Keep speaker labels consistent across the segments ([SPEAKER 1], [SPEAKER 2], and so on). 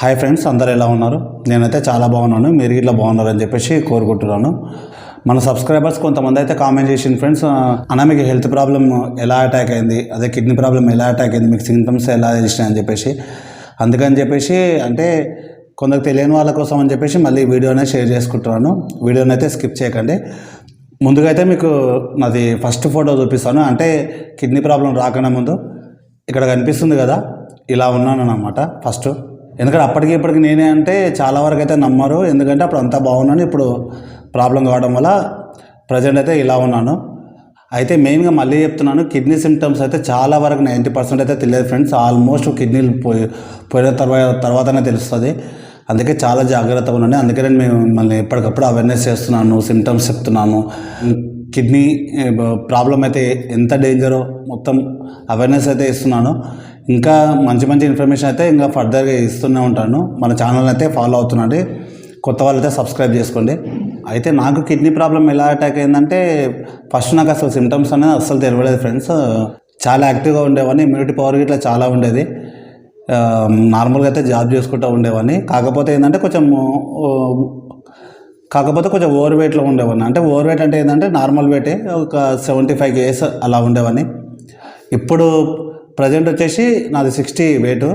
[SPEAKER 1] Hi friends అందరు ఎలా ఉన్నారు? నేనైతే చాలా బాగున్నాను మీరు ఇట్లా బాగున్నారని చెప్పేసి కోరుకుంటున్నాను. మన సబ్స్క్రైబర్స్ కొంతమంది అయితే కామెంట్ చేసిన ఫ్రెండ్స్ అన్న మీకు హెల్త్ ప్రాబ్లమ్ ఎలా అటాక్ అయింది అదే కిడ్నీ ప్రాబ్లం ఎలా అటాక్ అయింది మీకు సింటమ్స్ ఎలా చేసినాయని అని చెప్పేసి. అందుకని చెప్పేసి అంటే కొందరికి తెలియని వాళ్ళ కోసం అని చెప్పేసి మళ్ళీ వీడియోనే షేర్ చేసుకుంటున్నాను. వీడియోని అయితే స్కిప్ చేయకండి. ముందుగా అయితే మీకు నాది ఫస్ట్ ఫోటో చూపిస్తాను. అంటే కిడ్నీ ప్రాబ్లం రాకుండా ముందు ఇక్కడ కనిపిస్తుంది కదా ఇలా ఉన్నాను అనమాట ఫస్ట్ ఎందుకంటే అప్పటికి ఇప్పటికి నేనే అంటే చాలా వరకు అయితే నమ్మరు. ఎందుకంటే అప్పుడు అంతా బాగున్నాను. ఇప్పుడు ప్రాబ్లం కావడం వల్ల ప్రజెంట్ అయితే ఇలా ఉన్నాను. అయితే మెయిన్గా మళ్ళీ చెప్తున్నాను కిడ్నీ సిమ్టమ్స్ అయితే చాలా వరకు నైంటీ పర్సెంట్ అయితే తెలియదు ఫ్రెండ్స్ ఆల్మోస్ట్ కిడ్నీలు పోయి పోయిన తర్వాత తర్వాతనే తెలుస్తుంది. అందుకే చాలా జాగ్రత్తగా ఉండండి. అందుకే నేను మేము మిమ్మల్ని ఎప్పటికప్పుడు అవేర్నెస్ చేస్తున్నాను సిమ్టమ్స్ చెప్తున్నాను. కిడ్నీ ప్రాబ్లం అయితే ఎంత డేంజరో మొత్తం అవేర్నెస్ అయితే ఇస్తున్నాను. ఇంకా మంచి మంచి ఇన్ఫర్మేషన్ అయితే ఇంకా ఫర్దర్గా ఇస్తూనే ఉంటాను. మన ఛానల్ అయితే ఫాలో అవుతున్నాండి కొత్త వాళ్ళైతే సబ్స్క్రైబ్ చేసుకోండి. అయితే నాకు కిడ్నీ ప్రాబ్లం ఎలా అటాక్ అయిందంటే ఫస్ట్ నాకు అసలు సిమ్టమ్స్ అనేది అస్సలు తెలియలేదు ఫ్రెండ్స్. చాలా యాక్టివ్గా ఉండేవాడిని ఇమ్యూనిటీ పవర్ ఇట్లా చాలా ఉండేది. నార్మల్గా అయితే జాబ్ చేసుకుంటూ ఉండేవాడిని. కాకపోతే ఏంటంటే కొంచెం కాకపోతే కొంచెం ఓవర్ వెయిట్లో ఉండేవాడిని. అంటే ఓవర్ వెయిట్ అంటే ఏంటంటే నార్మల్ వెయిటే ఒక సెవెంటీ ఫైవ్ కేజెస్ అలా ఉండేవాడిని. ఇప్పుడు ప్రజెంట్ వచ్చేసి నాది సిక్స్టీ వెయిట్.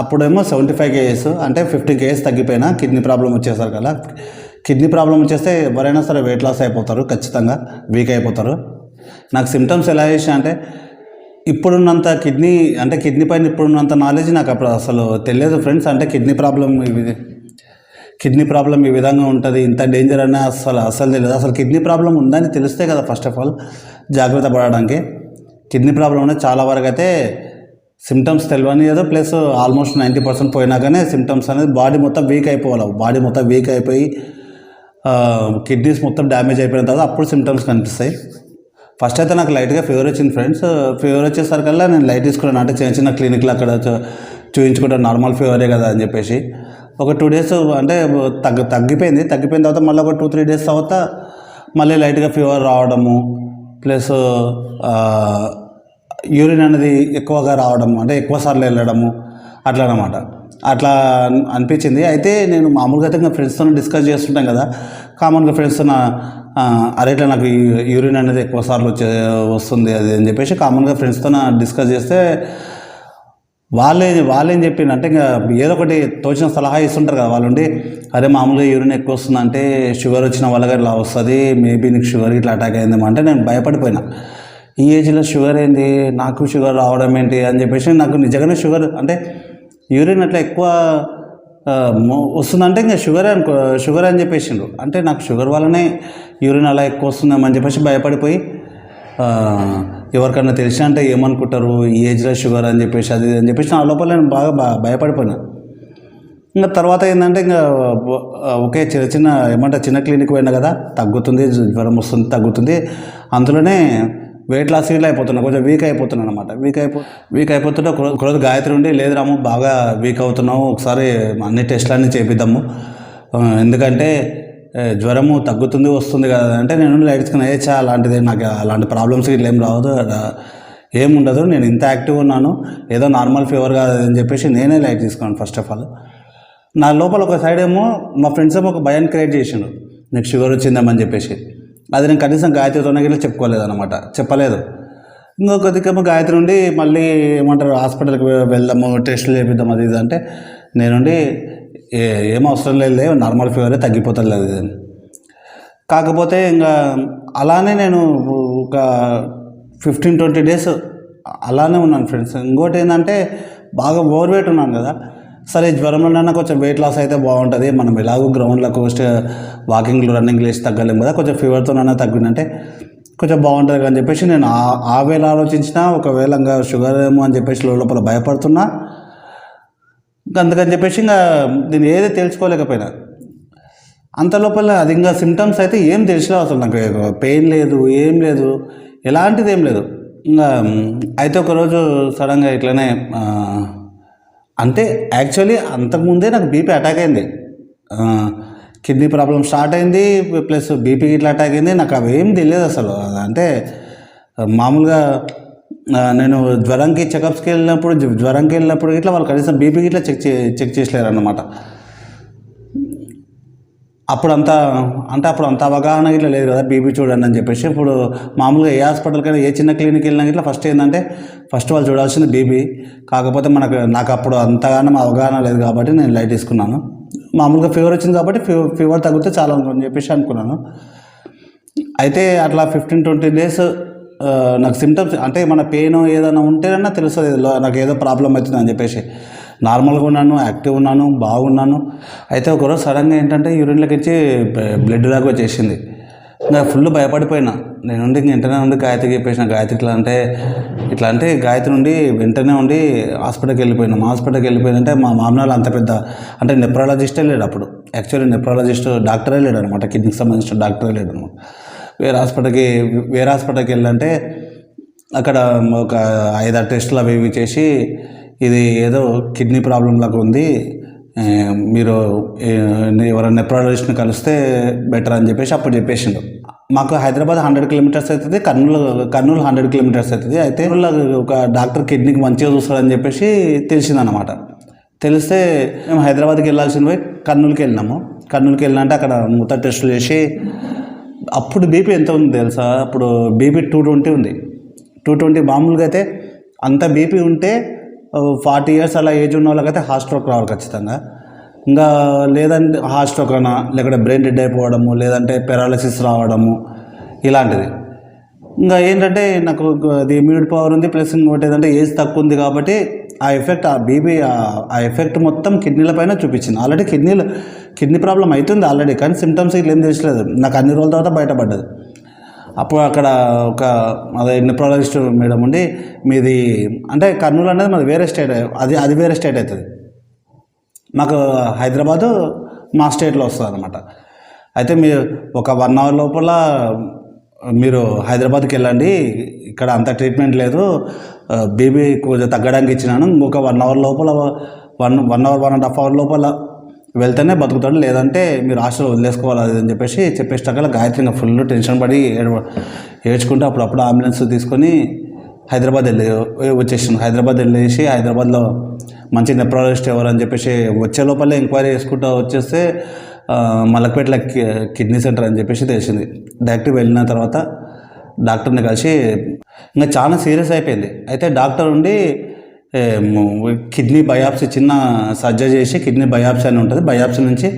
[SPEAKER 1] అప్పుడేమో సెవెంటీ ఫైవ్ కేజెస్ అంటే ఫిఫ్టీ కేజెస్ తగ్గిపోయినా కిడ్నీ ప్రాబ్లం వచ్చేసారు కదా కిడ్నీ ప్రాబ్లం వచ్చేస్తే ఎవరైనా సరే వెయిట్ లాస్ అయిపోతారు ఖచ్చితంగా వీక్ అయిపోతారు. నాకు సిమ్టమ్స్ ఎలా చేసినా అంటే ఇప్పుడున్నంత కిడ్నీ అంటే కిడ్నీ పైన ఇప్పుడున్నంత నాలెడ్జ్ నాకు అప్పుడు అసలు తెలియదు ఫ్రెండ్స్. అంటే కిడ్నీ ప్రాబ్లం ఇది కిడ్నీ ప్రాబ్లం ఈ విధంగా ఉంటుంది ఇంత డేంజర్ అని అసలు అసలు తెలియదు. అసలు కిడ్నీ ప్రాబ్లం ఉందని తెలిస్తే కదా ఫస్ట్ ఆఫ్ ఆల్ జాగ్రత్త పడడానికి. కిడ్నీ ప్రాబ్లం అనేది చాలా వరకు అయితే సిమ్టమ్స్ తెలియని ఏదో ప్లస్ ఆల్మోస్ట్ నైంటీ పర్సెంట్ పోయినాకనే సిమ్టమ్స్ అనేది బాడీ మొత్తం వీక్ అయిపోవాలి. బాడీ మొత్తం వీక్ అయిపోయి కిడ్నీస్ మొత్తం డ్యామేజ్ అయిపోయిన తర్వాత అప్పుడు సిమ్టమ్స్ కనిపిస్తాయి. ఫస్ట్ అయితే నాకు లైట్గా ఫీవర్ వచ్చింది ఫ్రెండ్స్ ఫీవర్ వచ్చేసరికల్లా నేను లైట్ తీసుకున్నాను. అంటే చిన్న చిన్న క్లినిక్లో అక్కడ చూపించుకుంటాను నార్మల్ ఫీవరే కదా అని చెప్పేసి. ఒక టూ డేస్ అంటే తగ్గి తగ్గిపోయింది. తగ్గిపోయిన తర్వాత మళ్ళీ ఒక టూ త్రీ డేస్ తర్వాత మళ్ళీ లైట్గా ఫీవర్ రావడము ప్లస్ యూరిన్ అనేది ఎక్కువగా రావడము అంటే ఎక్కువ సార్లు వెళ్ళడము అట్లా అనమాట అట్లా అనిపించింది. అయితే నేను మామూలుగా అయితే ఇంకా ఫ్రెండ్స్తో డిస్కస్ చేస్తుంటాం కదా. కామన్గా ఫ్రెండ్స్తో అరే ఇట్లా నాకు యూరిన్ అనేది ఎక్కువ సార్లు వచ్చే వస్తుంది అది అని చెప్పేసి కామన్గా ఫ్రెండ్స్తో డిస్కస్ చేస్తే వాళ్ళే వాళ్ళేం చెప్పిందంటే ఇంకా ఏదో ఒకటి తోచిన సలహా ఇస్తుంటారు కదా వాళ్ళు ఉండి అరే మామూలుగా యూరిన్ ఎక్కువ వస్తుంది అంటే షుగర్ వచ్చిన వాళ్ళగా ఇలా వస్తుంది మేబీ నీకు షుగర్ ఇట్లా అటాక్ అయిందేమో అంటే నేను భయపడిపోయినా. ఈ ఏజ్లో షుగర్ ఏంది? నాకు షుగర్ రావడం ఏంటి? అని చెప్పేసి నాకు నిజంగానే షుగర్ అంటే యూరిన్ అట్లా ఎక్కువ వస్తుందంటే ఇంకా షుగర్ అనుకో షుగర్ అని చెప్పేసిండు అంటే నాకు షుగర్ వల్లనే యూరిన్ అలా ఎక్కువ వస్తుందేమని చెప్పేసి భయపడిపోయి ఎవరికన్నా తెలిసిన అంటే ఏమనుకుంటారు? ఈ ఏజ్లో షుగర్ అని చెప్పేసి అది అని చెప్పేసి నా లోపల నేను బాగా బా- భయపడిపోయినా. ఇంకా తర్వాత ఏంటంటే ఇంకా ఒకే చిన్న చిన్న ఏమంటే చిన్న క్లినిక్ పోయినా కదా తగ్గుతుంది జ్వరం వస్తుంది తగ్గుతుంది. అందులోనే వెయిట్ లాస్ ఇట్లా అయిపోతున్నా కొంచెం వీక్ అయిపోతున్నాను అనమాట వీక్ అయిపో వీక్ అయిపోతుంటే ఒకరోజు గాయత్రి ఉండి లేదు రాము బాగా వీక్ అవుతున్నావు ఒకసారి అన్ని టెస్టులన్నీ చేపిద్దాము. ఎందుకంటే జ్వరము తగ్గుతుంది వస్తుంది కదా అంటే నేను లైట్ తీసుకుని ఏ అలాంటిది నాకు అలాంటి ప్రాబ్లమ్స్ ఇట్లా ఏం రావద్దు ఏముండదు నేను ఇంత యాక్టివ్ ఉన్నాను ఏదో నార్మల్ ఫీవర్ కాదు అని చెప్పేసి నేనే లైట్ తీసుకున్నాను ఫస్ట్ ఆఫ్ ఆల్ నా లోపల ఒక సైడ్ ఏమో మా ఫ్రెండ్స్ ఏమో ఒక భయాన్ని క్రియేట్ చేసిండు. నీకు షుగర్ వచ్చిందేమని చెప్పేసి. అది నేను కనీసం గాయత్రితోనే గిట్లా చెప్పుకోలేదన్నమాట చెప్పలేదు. ఇంకొక కొద్దిగా గాయత్రి నుండి మళ్ళీ ఏమంటారు హాస్పిటల్కి వెళ్దాము టెస్టులు చేపిద్దాం అది ఇది అంటే నేనుండి ఏ ఏం అవసరం లేదు నార్మల్ ఫీవరే తగ్గిపోతుంది అని కాకపోతే ఇంకా అలానే నేను ఒక ఫిఫ్టీన్ ట్వంటీ డేస్ అలానే ఉన్నాను ఫ్రెండ్స్ ఇంకోటి ఏంటంటే బాగా ఓవర్ వెయిట్ ఉన్నాను కదా. సరే జ్వరంలోనైనా కొంచెం వెయిట్ లాస్ అయితే బాగుంటుంది. మనం ఎలాగో గ్రౌండ్లకు వాకింగ్లు రన్నింగ్ లేచి తగ్గలేము కదా. కొంచెం ఫీవర్తోనైనా తగ్గిందంటే కొంచెం బాగుంటుంది అని చెప్పేసి నేను ఆ ఆ వేళ ఆలోచించిన ఒకవేళ ఇంకా షుగర్ ఏమో అని చెప్పేసి లోపల భయపడుతున్నా. ఇంకా అందుకని చెప్పేసి ఇంకా దీన్ని ఏదో తెలుసుకోలేకపోయినా. అంత లోపల అది ఇంకా సిమ్టమ్స్ అయితే ఏం తెలిసలేవు అసలు నాకు పెయిన్ లేదు ఏం లేదు ఎలాంటిది ఏం లేదు. ఇంకా అయితే ఒకరోజు సడన్గా ఇట్లనే అంటే యాక్చువల్లీ అంతకుముందే నాకు బీపీ అటాక్ అయింది. కిడ్నీ ప్రాబ్లం స్టార్ట్ అయింది ప్లస్ బీపీ ఇట్లా అటాక్ అయింది. నాకు అవి ఏం తెలియదు అసలు. అంటే మామూలుగా నేను జ్వరంకి చెకప్స్కి వెళ్ళినప్పుడు జ్వరంకి వెళ్ళినప్పుడు ఇట్లా వాళ్ళు కనీసం బీపీ ఇట్లా చెక్ చే చెక్ చేసలేరు అన్నమాట అప్పుడు అంత అంటే అప్పుడు అంత అవగాహన ఇట్లా లేదు కదా బీపీ చూడండి అని చెప్పేసి. ఇప్పుడు మామూలుగా ఏ హాస్పిటల్కైనా ఏ చిన్న క్లినిక్ వెళ్ళినా ఇట్లా ఫస్ట్ ఏంటంటే ఫస్ట్ వాళ్ళు చూడాల్సింది బీపీ కాకపోతే మనకు నాకు అప్పుడు అంతగానో అవగాహన లేదు కాబట్టి నేను లైట్ తీసుకున్నాను. మామూలుగా ఫీవర్ వచ్చింది కాబట్టి ఫీవర్ ఫీవర్ తగ్గితే చాలా అని చెప్పేసి అనుకున్నాను. అయితే అట్లా ఫిఫ్టీన్ ట్వంటీ డేస్ నాకు సిమ్టమ్స్ అంటే మన పెయిన్ ఏదైనా ఉంటేనన్నా తెలుస్తుంది నాకు ఏదో ప్రాబ్లం అవుతుంది అని చెప్పేసి. నార్మల్గా ఉన్నాను యాక్టివ్ ఉన్నాను బాగున్నాను. అయితే ఒకరోజు సడన్గా ఏంటంటే యూరిన్లోకి వచ్చి బ్లడ్ లాగా వచ్చేసింది. ఇంకా ఫుల్ భయపడిపోయినా. నేను ఉండి వెంటనే ఉండి గాయత్రికి చెప్పేసిన గాయత్రి ఇట్లా అంటే ఇట్లా అంటే గాయత్రి నుండి వెంటనే ఉండి హాస్పిటల్కి వెళ్ళిపోయినాం. హాస్పిటల్కి వెళ్ళిపోయిందంటే మా మామనాలు అంత పెద్ద అంటే నెప్రాలజిస్టే లేడు అప్పుడు. యాక్చువల్లీ నెప్రాలజిస్ట్ డాక్టరే లేడు అనమాట కిడ్నీకి సంబంధించిన డాక్టరే లేడు అనమాట వేరే హాస్పిటల్కి వేరే హాస్పిటల్కి వెళ్ళంటే అక్కడ ఒక ఐదారు టెస్టులు అవి ఇవి చేసి ఇది ఏదో కిడ్నీ ప్రాబ్లం లాగా ఉంది. మీరు ఎవరైనా నెప్రాలజిస్ట్ని కలిస్తే బెటర్ అని చెప్పేసి అప్పుడు చెప్పేసిండు. మాకు హైదరాబాద్ హండ్రెడ్ కిలోమీటర్స్ అవుతుంది కర్నూలు కర్నూలు హండ్రెడ్ కిలోమీటర్స్ అవుతుంది. అయితే ఒక డాక్టర్ కిడ్నీకి మంచిగా చూస్తాడని చెప్పేసి తెలిసిందనమాట తెలిస్తే మేము హైదరాబాద్కి వెళ్ళాల్సింది పోయి కర్నూలుకి వెళ్ళినాము. కర్నూలుకి వెళ్ళినంటే అక్కడ మూత టెస్టులు చేసి అప్పుడు బీపీ ఎంత ఉంది తెలుసా? అప్పుడు బీపీ టూ ట్వంటీ ఉంది. టూ ట్వంటీ మామూలుగా అయితే అంత బీపీ ఉంటే ఫార్టీ ఇయర్స్ అలా ఏజ్ ఉన్న వాళ్ళకైతే హార్ట్ స్ట్రోక్ రావాలి ఖచ్చితంగా. ఇంకా లేదంటే హార్ట్ స్ట్రోక్ అయినా లేకపోతే బ్రెయిన్ డెడ్ అయిపోవడము లేదంటే పెరాలసిస్ రావడము ఇలాంటిది. ఇంకా ఏంటంటే నాకు అది ఇమ్యూనిటీ పవర్ ఉంది ప్లస్ ఇంకోటి ఏంటంటే ఏజ్ తక్కువ ఉంది కాబట్టి ఆ ఎఫెక్ట్ ఆ బీబీ ఆ ఎఫెక్ట్ మొత్తం కిడ్నీల పైన చూపించింది. ఆల్రెడీ కిడ్నీలు కిడ్నీ ప్రాబ్లం అవుతుంది ఆల్రెడీ కానీ సిమ్టమ్స్ ఇట్లా ఏం తెలియలేదు నాకు అన్ని రోజుల తర్వాత బయటపడ్డది. అప్పుడు అక్కడ ఒక అదే నెప్రాలజిస్ట్ మేడం ఉండి మీది అంటే కర్నూలు అనేది మాది వేరే స్టేట్ అది అది వేరే స్టేట్ అవుతుంది మాకు హైదరాబాదు మా స్టేట్లో వస్తుంది అనమాట అయితే మీరు ఒక వన్ అవర్ లోపల మీరు హైదరాబాద్కి వెళ్ళండి. ఇక్కడ అంత ట్రీట్మెంట్ లేదు. బీబీ కొంచెం తగ్గడానికి ఇచ్చినాను. ఇంకొక వన్ అవర్ లోపల one one hour one and half hour లోపల వెళ్తేనే బతుకుతాడు. లేదంటే మీరు హాస్టల్ వదిలేసుకోవాలి అది అని చెప్పేసి చెప్పేసాక గాయత్రి ఇంకా ఫుల్ టెన్షన్ పడి ఏడ్చుకుంటే అప్పుడప్పుడు అంబులెన్స్ తీసుకొని హైదరాబాద్ వెళ్ళి వచ్చేసాను. హైదరాబాద్ వెళ్ళేసి హైదరాబాద్లో మంచి నెప్రాలజిస్ట్ ఎవరు అని చెప్పేసి వచ్చే లోపలే ఎంక్వైరీ చేసుకుంటూ వచ్చేస్తే మలక్పేట్ల కి- కిడ్నీ సెంటర్ అని చెప్పేసి తెలిసింది. డైరెక్ట్ వెళ్ళిన తర్వాత డాక్టర్ని కలిసి ఇంకా చాలా సీరియస్ అయిపోయింది. అయితే డాక్టర్ ఉండి కిడ్నీ బయాప్సీ చిన్న సర్జరీ చేసి కిడ్నీ బయాప్సీ అని ఉంటుంది. బయాప్సీ నుంచి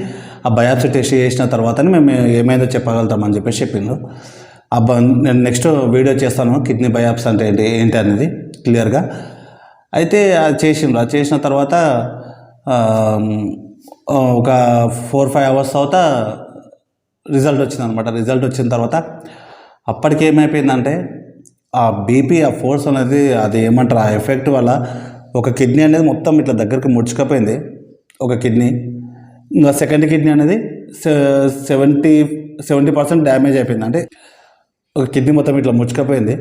[SPEAKER 1] ఆ బయాప్సీ టెస్ట్ చేసిన తర్వాతనే మేము ఏమైందో చెప్పగలుగుతామని చెప్పేసి చెప్పిండు అబ్బా నేను నెక్స్ట్ వీడియో చేస్తాను కిడ్నీ బయాప్సీ అంటే ఏంటి ఏంటి అనేది క్లియర్గా. అయితే అది చేసిండ్రు. అది చేసిన తర్వాత ఒక ఫోర్ ఫైవ్ అవర్స్ తర్వాత రిజల్ట్ వచ్చింది అనమాట రిజల్ట్ వచ్చిన తర్వాత అప్పటికి ఏమైపోయిందంటే ఆ బీపీ ఆ ఫోర్స్ అనేది అది ఏమంటారు ఆ ఎఫెక్ట్ వల్ల ఒక కిడ్నీ అనేది మొత్తం ఇట్లా దగ్గరికి ముడుచుకపోయింది. ఒక కిడ్నీ ఇంకా సెకండ్ కిడ్నీ అనేది సెవెంటీ సెవెంటీ పర్సెంట్ డ్యామేజ్ అయిపోయింది. అంటే ఒక కిడ్నీ మొత్తం ఇట్లా ముడుచుకపోయింది.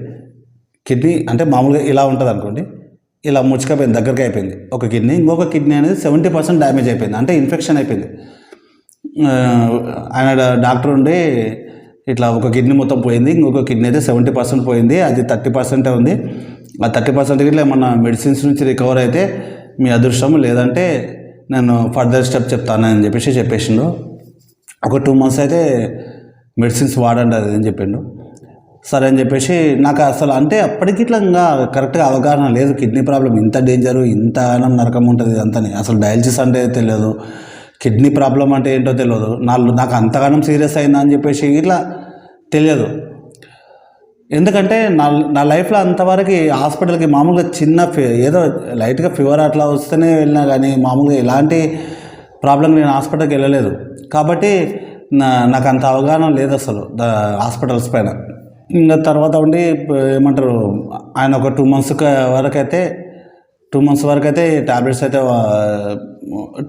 [SPEAKER 1] కిడ్నీ అంటే మామూలుగా ఇలా ఉంటుంది అనుకోండి ఇలా ముడుచుకపోయింది దగ్గరికి అయిపోయింది. ఒక కిడ్నీ ఇంకొక కిడ్నీ అనేది సెవెంటీ పర్సెంట్ డ్యామేజ్ అయిపోయింది. అంటే ఇన్ఫెక్షన్ అయిపోయింది. ఆయన డాక్టర్ ఉండి ఇట్లా ఒక కిడ్నీ మొత్తం పోయింది ఇంకొక కిడ్నీ అయితే సెవెంటీ పర్సెంట్ పోయింది అది థర్టీ పర్సెంటే ఉంది. ఆ థర్టీ పర్సెంట్ ఇట్లా ఏమన్నా మెడిసిన్స్ నుంచి రికవర్ అయితే మీ అదృష్టం లేదంటే నేను ఫర్దర్ స్టెప్ చెప్తానని చెప్పేసి చెప్పేసిండు. ఒక టూ మంత్స్ అయితే మెడిసిన్స్ వాడండి అది అని చెప్పిండు. సరే అని చెప్పేసి నాకు అసలు అంటే అప్పటికి ఇట్లా ఇంకా కరెక్ట్గా అవగాహన లేదు కిడ్నీ ప్రాబ్లం ఇంత డేంజరు ఇంత నరకం ఉంటుంది అంతని అసలు డయాలసిస్ అంటే తెలియదు. కిడ్నీ ప్రాబ్లం అంటే ఏంటో తెలియదు నాలుగు నాకు అంతగానం సీరియస్ అయిందా అని చెప్పేసి ఇట్లా తెలియదు. ఎందుకంటే నా నా లైఫ్లో అంతవరకు హాస్పిటల్కి మామూలుగా చిన్న ఏదో లైట్గా ఫీవర్ అట్లా వస్తేనే వెళ్ళినా కానీ మామూలుగా ఎలాంటి ప్రాబ్లం నేను హాస్పిటల్కి వెళ్ళలేదు. కాబట్టి నా నాకు అంత అవగాహన లేదు అసలు ద హాస్పిటల్స్ పైన. ఇంకా తర్వాత ఉండి ఏమంటారు ఆయన ఒక టూ మంత్స్ వరకు అయితే టూ మంత్స్ వరకు అయితే ట్యాబ్లెట్స్ అయితే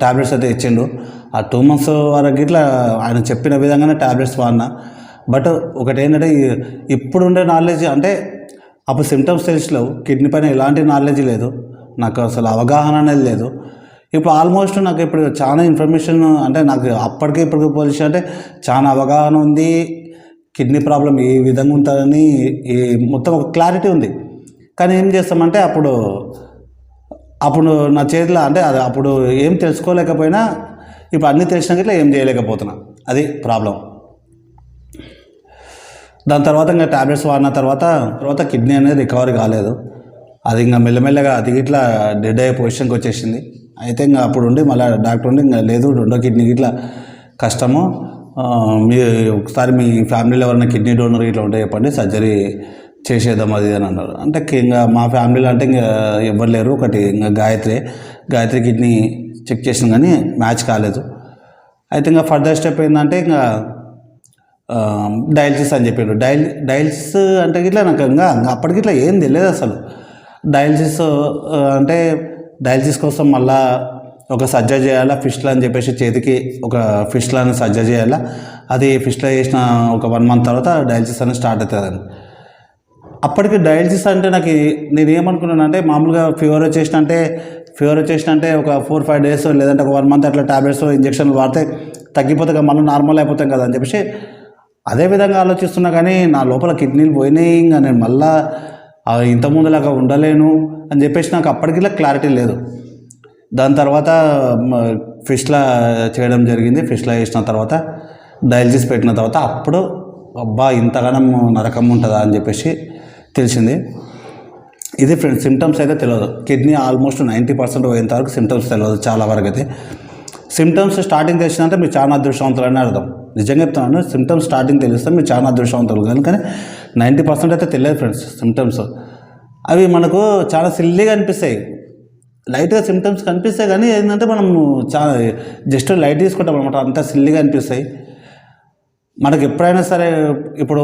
[SPEAKER 1] ట్యాబ్లెట్స్ అయితే ఇచ్చిండు. ఆ టూ మంత్స్ వరకు ఇట్లా ఆయన చెప్పిన విధంగానే ట్యాబ్లెట్స్ వాడినా. బట్ ఒకటి ఏంటంటే ఇప్పుడు ఉండే నాలెడ్జ్ అంటే అప్పుడు సిమ్టమ్స్ తెలిసిలేవు. కిడ్నీ పైన ఎలాంటి నాలెడ్జ్ లేదు. నాకు అసలు అవగాహన అనేది లేదు. ఇప్పుడు ఆల్మోస్ట్ నాకు ఇప్పుడు చాలా ఇన్ఫర్మేషన్ అంటే నాకు అప్పటికే ఇప్పటికి పోలిసి అంటే చాలా అవగాహన ఉంది. కిడ్నీ ప్రాబ్లం ఏ విధంగా ఉంటుందని ఈ మొత్తం ఒక క్లారిటీ ఉంది. కానీ ఏం చేస్తామంటే అప్పుడు అప్పుడు నా చేతిలో అంటే అది అప్పుడు ఏం తెలుసుకోలేకపోయినా ఇప్పుడు అన్నీ తెలిసినాక ఇట్లా ఏం చేయలేకపోతున్నా. అది ప్రాబ్లం. దాని తర్వాత ఇంకా ట్యాబ్లెట్స్ వాడిన తర్వాత తర్వాత కిడ్నీ అనేది రికవరీ కాలేదు. అది ఇంకా మెల్లమెల్లగా అది ఇట్లా డెడ్ అయ్యే పొజిషన్కి వచ్చేసింది. అయితే ఇంకా అప్పుడు ఉండి మళ్ళీ డాక్టర్ ఉండి ఇంకా లేదు రెండో కిడ్నీ ఇట్లా కష్టము. మీ ఒకసారి మీ ఫ్యామిలీలో ఎవరైనా కిడ్నీ డోనర్ ఇట్లా ఉంటే చెప్పండి సర్జరీ చేసేద్దాం అది అని అన్నారు. అంటే ఇంకా మా ఫ్యామిలీలో అంటే ఇంకా ఎవ్వరు లేరు. ఒకటి ఇంకా గాయత్రి. గాయత్రి కిడ్నీ చెక్ చేసిన కానీ మ్యాచ్ కాలేదు. అయితే ఇంకా ఫర్దర్ స్టెప్ ఏంటంటే ఇంకా డయాలసిస్ అని చెప్పారు. డైల్ డయాలసిస్ అంటే ఇట్లా నాకు ఇంకా ఇంకా అప్పటికి ఇట్లా ఏం తెలియదు అసలు. డయాలసిస్ అంటే డయాలసిస్ కోసం మళ్ళా ఒక సజ్జ చేయాలా ఫిష్లా అని చెప్పేసి చేతికి ఒక ఫిష్లాని సజ్జ చేయాలా అది ఫిష్లా చేసిన ఒక వన్ మంత్ తర్వాత డయాలసిస్ అనేది స్టార్ట్ అవుతుంది. అప్పటికి డయాలసిస్ అంటే నాకు నేను ఏమనుకున్నాను అంటే మామూలుగా ఫీవర్ వచ్చేసిన అంటే ఫీవర్ వచ్చేసిన అంటే ఒక ఫోర్ ఫైవ్ డేస్ లేదంటే ఒక వన్ మంత్ అట్లా టాబ్లెట్స్ ఇంజక్షన్లు వాడితే తగ్గిపోతే కదా మళ్ళీ నార్మల్ అయిపోతాం కదా అని చెప్పేసి అదే విధంగా ఆలోచిస్తున్నా కానీ నా లోపల కిడ్నీలు పోయినాయి ఇంకా నేను మళ్ళా ఇంత ముందులాగా ఉండలేను అని చెప్పేసి నాకు అప్పటికిలా క్లారిటీ లేదు. దాని తర్వాత ఫిష్లా చేయడం జరిగింది. ఫిష్లా చేసిన తర్వాత డయాలసిస్ పెట్టిన తర్వాత అప్పుడు అబ్బా ఇంతగానం నరకం ఉంటుందా అని చెప్పేసి తెలిసింది. ఇది ఫ్రెండ్స్ సిమ్టమ్స్ అయితే తెలియదు కిడ్నీ ఆల్మోస్ట్ నైంటీ పర్సెంట్ పోయేంత వరకు సిమ్టమ్స్ తెలియదు చాలా వరకు అయితే సిమ్టమ్స్ స్టార్టింగ్ తెలిసినంటే మీరు చాలా అదృష్టవంతులు అని అర్థం. నిజంగా చెప్తున్నాను సిమ్టమ్స్ స్టార్టింగ్ తెలిస్తే మీరు చాలా అదృష్టవంతులు కానీ కానీ నైంటీ పర్సెంట్ అయితే తెలియదు ఫ్రెండ్స్ సిమ్టమ్స్ అవి మనకు చాలా సిల్లీగా అనిపిస్తాయి. లైట్గా సిమ్టమ్స్ కనిపిస్తాయి కానీ ఏంటంటే మనం చాలా జస్ట్ లైట్ తీసుకుంటాం అనమాట అంత సిల్లీగా అనిపిస్తాయి. మనకు ఎప్పుడైనా సరే ఇప్పుడు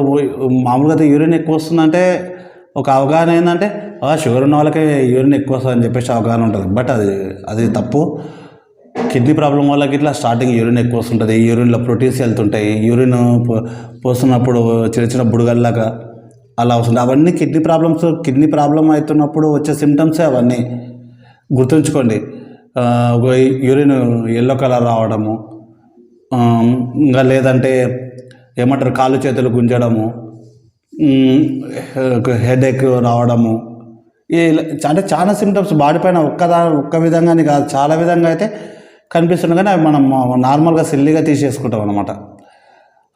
[SPEAKER 1] మామూలుగా అయితే యూరిన్ ఎక్కువ వస్తుందంటే ఒక అవగాహన ఏంటంటే షుగర్ ఉన్న వాళ్ళకి యూరిన్ ఎక్కువ వస్తుంది అని చెప్పేసి అవగాహన ఉంటుంది. బట్ అది అది తప్పు. కిడ్నీ ప్రాబ్లం వాళ్ళకి ఇట్లా స్టార్టింగ్ యూరిన్ ఎక్కువ వస్తుంటుంది యూరిన్లో ప్రోటీన్స్ వెళ్తుంటాయి. యూరిన్ పో- పోస్తున్నప్పుడు చిన్న చిన్న బుడగల్లాగా అలా వస్తుంది అవన్నీ కిడ్నీ ప్రాబ్లమ్స్ కిడ్నీ ప్రాబ్లం అవుతున్నప్పుడు వచ్చే సిమ్టమ్సే అవన్నీ. గుర్తుంచుకోండి. ఒక యూరిన్ ఎల్లో కలర్ రావడము ఇంకా లేదంటే ఏమంటారు కాళ్ళు చేతులు గుంజడము హెడేక్ రావడము. ఈ అంటే చాలా సిమ్టమ్స్ బాడీ పైన ఒక్కదా ఒక్క విధంగానే కాదు చాలా విధంగా అయితే కనిపిస్తుంది కానీ అవి మనం నార్మల్గా సిల్లీగా తీసేసుకుంటాం అనమాట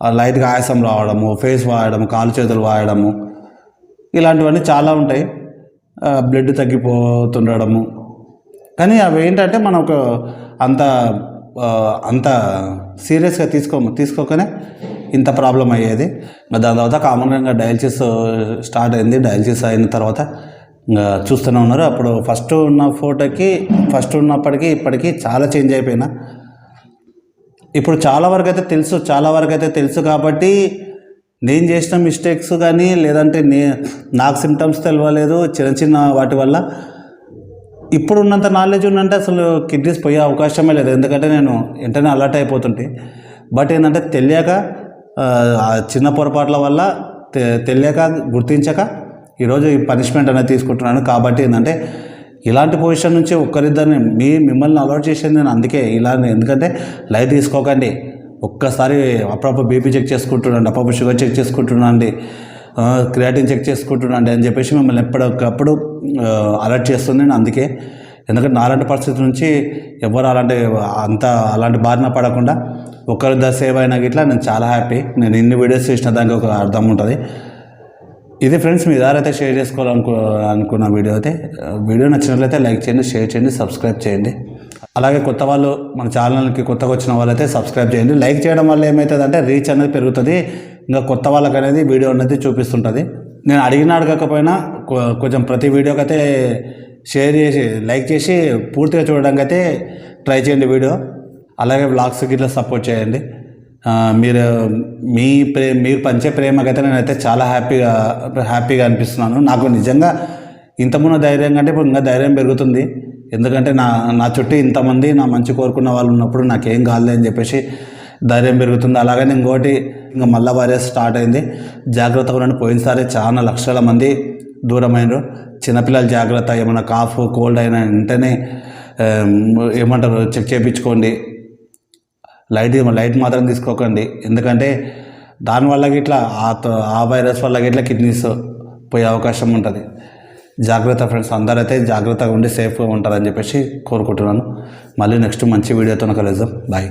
[SPEAKER 1] లైట్గా ఆయాసం రావడము ఫేస్ వాయడము కాలు చేతులు వాయడము ఇలాంటివన్నీ చాలా ఉంటాయి. బ్లడ్ తగ్గిపోతుండడము. కానీ అవి ఏంటంటే మనం ఒక అంత అంత సీరియస్గా తీసుకోము తీసుకోకనే ఇంత ప్రాబ్లం అయ్యేది. ఇంకా దాని తర్వాత కామన్గా ఇంకా డయాలసిస్ స్టార్ట్ అయింది. డయాలసిస్ అయిన తర్వాత ఇంకా చూస్తూనే ఉన్నారు. అప్పుడు ఫస్ట్ ఉన్న ఫోటోకి ఫస్ట్ ఉన్నప్పటికీ ఇప్పటికీ చాలా చేంజ్ అయిపోయినా. ఇప్పుడు చాలా వరకు అయితే తెలుసు చాలా వరకు అయితే తెలుసు కాబట్టి నేను చేసిన మిస్టేక్స్ కానీ లేదంటే నే నాకు సిమ్టమ్స్ తెలియలేదు చిన్న చిన్న వాటి వల్ల. ఇప్పుడు ఉన్నంత నాలెడ్జ్ ఉందంటే అసలు కిడ్నీస్ పోయే అవకాశమే లేదు. ఎందుకంటే నేను వెంటనే అలర్ట్ అయిపోతుంటే. బట్ ఏంటంటే తెలియక చిన్న పొరపాట్ల వల్ల తె- తెలియక గుర్తించక ఈరోజు ఈ పనిష్మెంట్ అనేది తీసుకుంటున్నాను. కాబట్టి ఏంటంటే ఇలాంటి పొజిషన్ నుంచి ఒక్కరిద్దరిని మీ మిమ్మల్ని అలర్ట్ చేసింది నేను అందుకే ఇలా ఎందుకంటే లైట్ తీసుకోకండి. ఒక్కసారి అప్పుడప్పుడు బీపీ చెక్ చేసుకుంటుండండి అప్పుడప్పుడు షుగర్ చెక్ చేసుకుంటుండండి క్రియాటిన్ చెక్ చేసుకుంటుండండి అని చెప్పేసి మిమ్మల్ని ఎప్పటికప్పుడు అలర్ట్ చేస్తుంది నేను అందుకే. ఎందుకంటే నాలాంటి పరిస్థితి నుంచి ఎవరు అలాంటి అంత అలాంటి బారిన పడకుండా ఒకరి సేవ్ అయినా గిట్లా నేను చాలా హ్యాపీ నేను ఇన్ని వీడియోస్ చేసిన దానికి ఒక అర్థం ఉంటుంది. ఇది ఫ్రెండ్స్ మీ అయితే షేర్ చేసుకోవాలనుకో అనుకున్న వీడియో అయితే వీడియో నచ్చినట్లయితే లైక్ చేయండి షేర్ చేయండి సబ్స్క్రైబ్ చేయండి. అలాగే కొత్త వాళ్ళు మన ఛానల్కి కొత్తగా వచ్చిన వాళ్ళైతే సబ్స్క్రైబ్ చేయండి. లైక్ చేయడం వల్ల ఏమవుతుందంటే రీచ్ అనేది పెరుగుతుంది. ఇంకా కొత్త వాళ్ళకి అనేది వీడియో అనేది చూపిస్తుంటుంది. నేను అడిగిన అడగకపోయినా కొ- కొంచెం ప్రతి వీడియోకి అయితే షేర్ చేసి లైక్ చేసి పూర్తిగా చూడడానికి అయితే ట్రై చేయండి వీడియో అలాగే వ్లాగ్స్కి ఇట్లా సపోర్ట్ చేయండి. మీరు మీ ప్రే మీరు పంచే ప్రేమకైతే నేనైతే చాలా హ్యాపీగా హ్యాపీగా అనిపిస్తున్నాను. నాకు నిజంగా ఇంతమున్న ధైర్యం కంటే ఇప్పుడు ఇంకా ధైర్యం పెరుగుతుంది. ఎందుకంటే నా నా చుట్టూ ఇంతమంది నా మంచి కోరుకున్న వాళ్ళు ఉన్నప్పుడు నాకేం కాలేదు అని చెప్పేసి ధైర్యం పెరుగుతుంది. అలాగని ఇంకోటి ఇంకా మళ్ళా వైరస్ స్టార్ట్ అయింది. జాగ్రత్తగా ఉండండి. పోయినసారి చాలా లక్షల మంది దూరమైనరు చిన్నపిల్లలు జాగ్రత్త ఏమైనా కాఫ్ కోల్డ్ అయినా వెంటనే ఏమంటారు చెక్ చేయించుకోండి లైట్ లైట్ మాత్రం తీసుకోకండి. ఎందుకంటే దానివల్ల ఇట్లా ఆ వైరస్ వల్ల ఇట్లా కిడ్నీస్ పోయే అవకాశం ఉంటుంది. జాగ్రత్త ఫ్రెండ్స్ అందరైతే జాగ్రత్తగా ఉండి సేఫ్గా ఉంటారని చెప్పేసి కోరుకుంటున్నాను. మళ్ళీ నెక్స్ట్ మంచి వీడియోతో కలుద్దాం. బాయ్.